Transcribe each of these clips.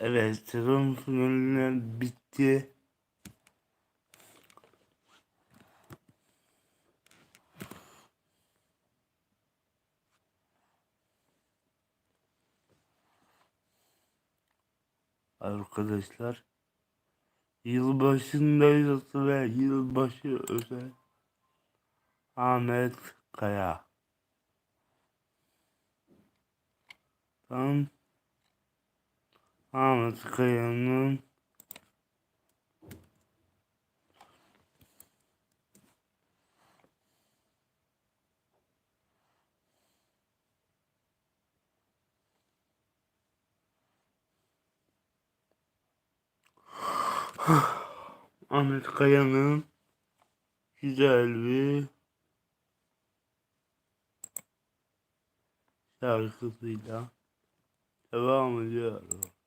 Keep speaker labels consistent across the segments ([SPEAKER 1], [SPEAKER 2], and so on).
[SPEAKER 1] Evet sezon finaller bitti. Arkadaşlar yılbaşındayız ve yılbaşı özel Ahmet Kaya. Tamam. Ahmet Kaya'nın Ahmet Kaya'nın güzel bir şarkısıyla devam
[SPEAKER 2] ediyoruz.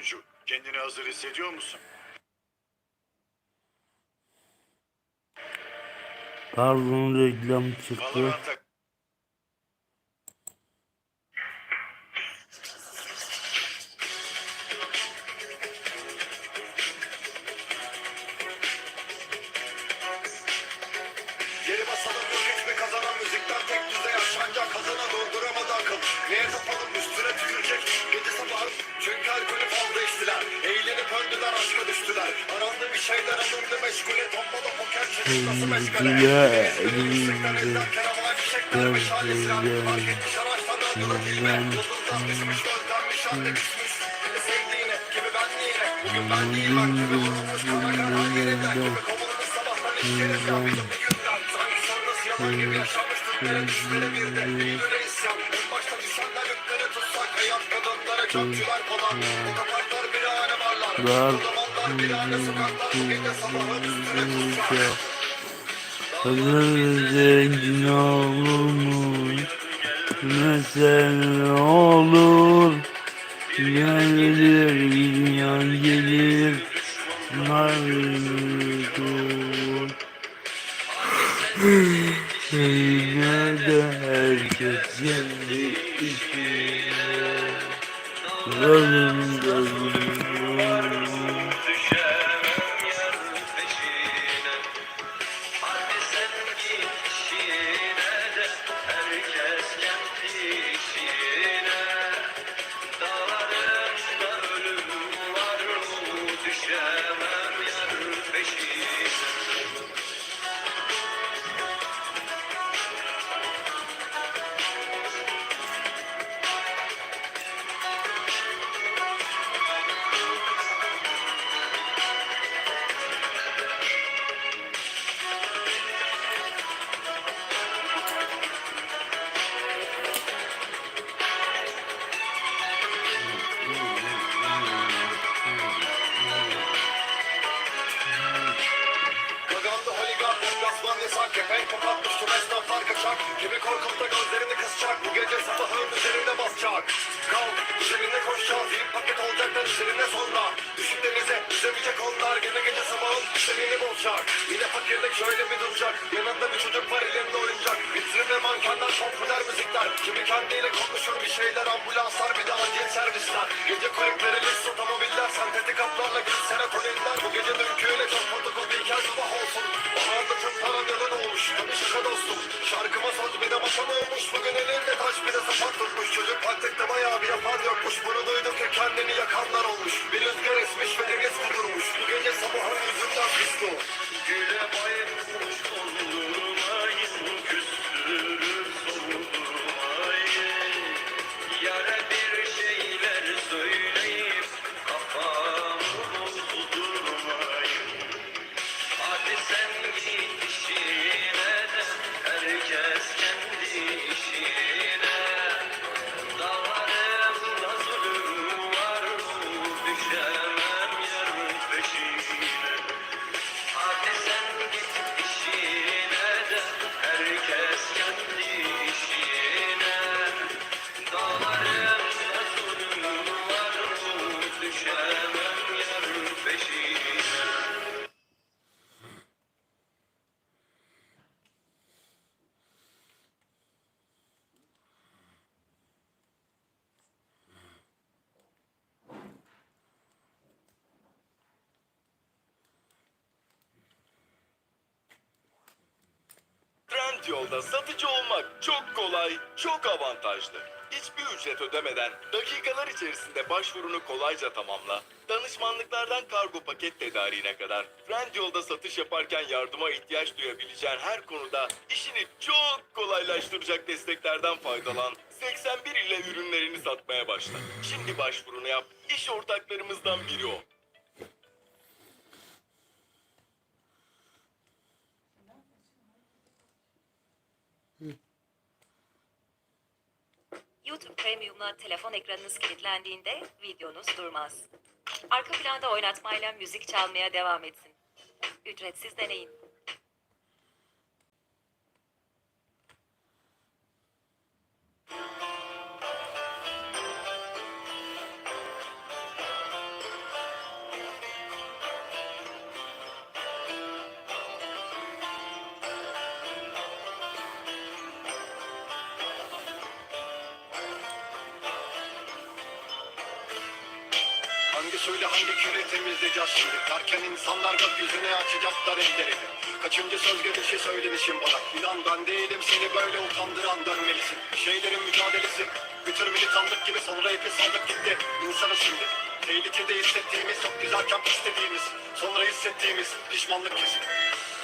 [SPEAKER 2] Kenju, kendini hazır hissediyor musun?
[SPEAKER 1] Pardon reklam çıktı.
[SPEAKER 2] Valorant'ta Ver.
[SPEAKER 1] Hazır zengin olur mu? Mesela olur. Gelir, yan gelir. Marduk. Yine de herkes kendi işine.
[SPEAKER 2] Lazım Fuck. Düştüm şişe dostum. Şarkıma saz bir de bakan olmuş Bugün elinde taş bir de sapan tutmuş Çocuk.
[SPEAKER 3] Taktık Krishna
[SPEAKER 4] Trendyol'da satıcı olmak çok kolay, çok avantajlı. Hiçbir ücret ödemeden dakikalar içerisinde başvurunu kolayca tamamla. Danışmanlıklardan kargo paket tedariğine kadar Trendyol'da satış yaparken yardıma ihtiyaç duyabileceğin her konuda işini çok kolaylaştıracak desteklerden faydalan. 81 ile ürünlerini satmaya başla. Şimdi başvurunu yap. İş ortaklarımızdan biri
[SPEAKER 5] YouTube Premium'la telefon ekranınız kilitlendiğinde videonuz durmaz. Arka planda oynatmayla müzik çalmaya devam etsin. Ücretsiz deneyin.
[SPEAKER 2] Suyla hangi küre temizleyeceğiz şimdi? Derken insanlar gökyüzüne açacaklar ellerini. Kaçıncı söz gelişi söylemişim bana. İnan ben değilim seni böyle utandıran dönmelisin. Şeylerin mücadelesi Bütün militanlık gibi sonra ipi saldık gitti. İnsanı şimdi Tehlikede hissettiğimiz çok güzelken istediğimiz Sonra hissettiğimiz pişmanlık kesin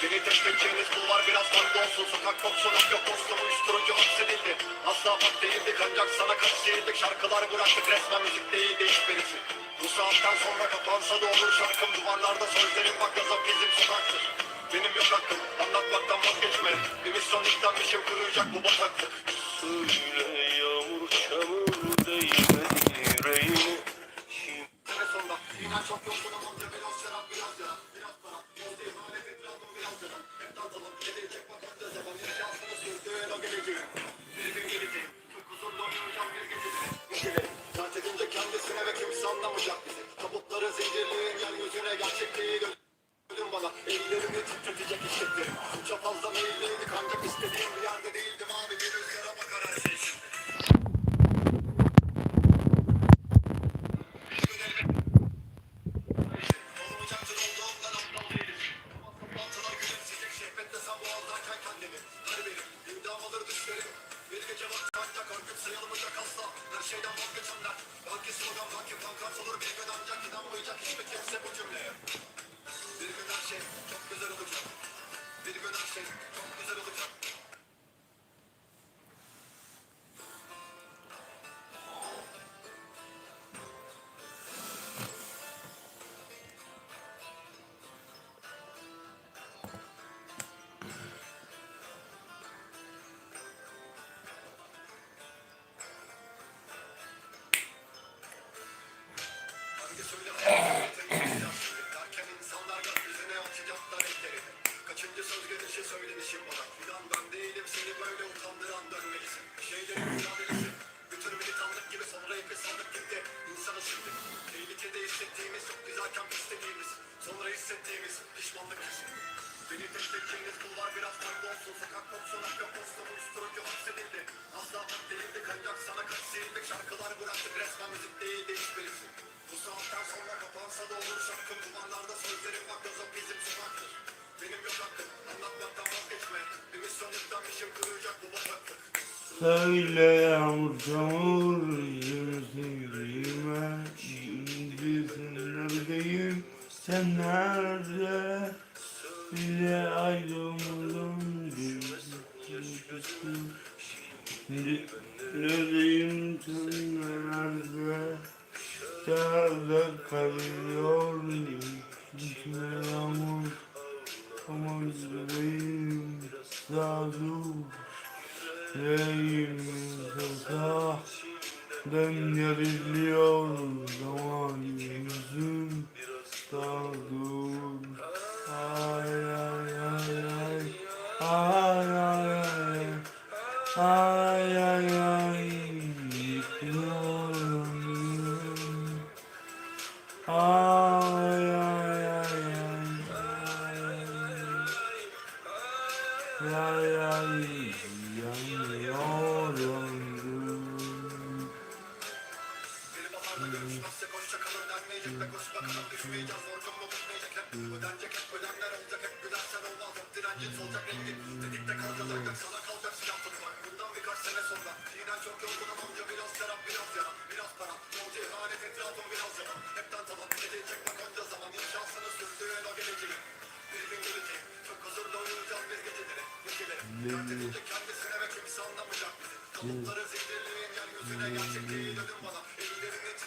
[SPEAKER 2] Beni teşvikçiniz kullar biraz farklı olsun. Sokak kopsunuz yok dostum uyuşturucu hapsedildi. Asla bak değildik ancak sana kaç değildik Şarkılar bıraktık resmen müzik değil değişmelisin Bu saatten sonra kapansa da olur şarkım. Duvarlarda sözlerim bak yazıp bizim sokaktır. Benim yok hakkım anlatmaktan vazgeçme. Bir misyon yüklenmişim kuruyacak bu bataklık.
[SPEAKER 3] Söyle
[SPEAKER 2] resmen müzik değil değişmelisin Bu saatten sonra kapansa da olur şarkım Duvarlarda sözlerim bak yazıp bizim sokaktır Benim yok hakkım anlatmaktan vazgeçme. Bir misyon yüklenmişim kuruyacak bu bataklık
[SPEAKER 1] Söyle yağmur çamur yüreğime. Şimdi sen neredeyim sen nerede? Bile ayrılmadım Şimdi sen nerede Derde kalıyor İçime yağmur. Ama yüreğim dur Yüreğim kasa Ben izliyor zaman yüzüm dur Ay ay ay ay. Ay ay ay. Ay
[SPEAKER 2] ödenecek hep ödenler olacak hep gülersen olmaz hep direncin solacak rengin Tetikte kalacak sana kalacak silah tutmak Bundan birkaç sene sonra Yinen çok yorgunum amca biraz serap biraz yalan Biraz para yolcu ihanet etrafım biraz yalan Hepten tamam geceyi çekmek onca zaman İnşasını sürdüğün o geleceğin Bir gün gelecek Çok huzurla uyuyacağız biz geceleri Geceleri edince kendisine ve kimse anlamayacak bizi Kalıpları zincirleyin yeryüzüne gerçekliği dönün bana Ellerini titretecek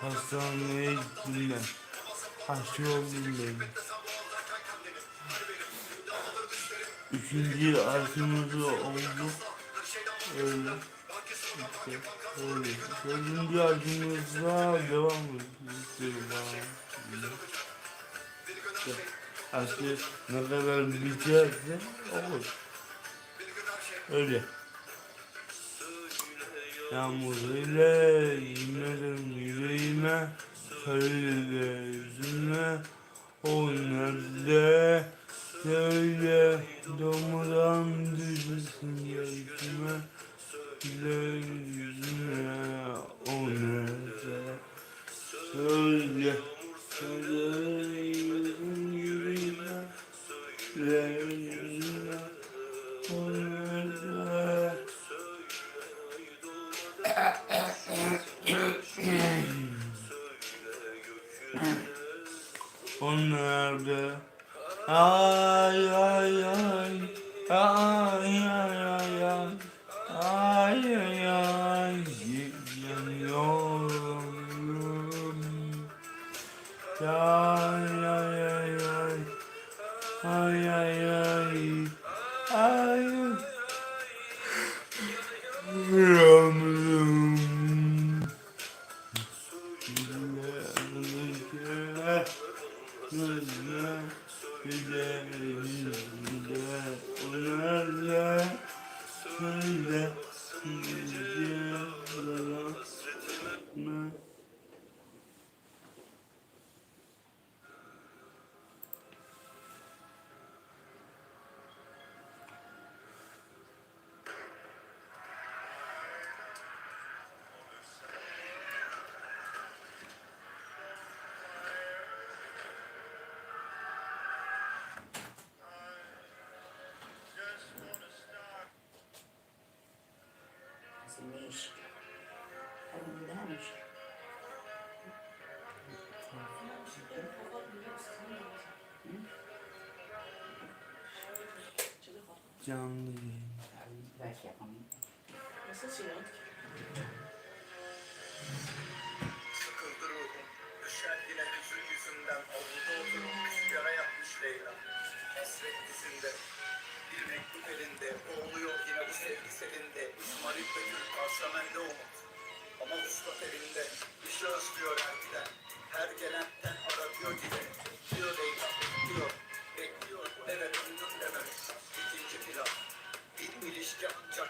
[SPEAKER 1] Hastaneye gittim ben. Aşı oldum ben. Üçüncü aşımız oldu. Öyle. İşte öyle. Dördüncü aşımızla devam ediyoruz. İşte aşı ne kadar biterse olur. Öyle. Yağmur ile inlerim yüreğime Söyle yüzüme. O nerede? Söyle Domadan düşmesin yüzüme Söyle yüzüme
[SPEAKER 6] Ah.
[SPEAKER 1] Canlı yayın.
[SPEAKER 6] Belki yapamayayım.
[SPEAKER 7] Nasıl şey
[SPEAKER 2] Sıkıldı ruhum. Düşen yine hüzün yüzünden. Avluda oturmuş yara yapmış Leyla. Hasret dizinde. Bir mektup elinde. Boğuluyor yine bu sevgi selinde. İsmail Betül Karşamende umut. Ama usta elinde. Bir şahıs diyor erkiden Her gelenden aratıyor gibi. Diyor Leyla bekliyor Chuck, Chuck,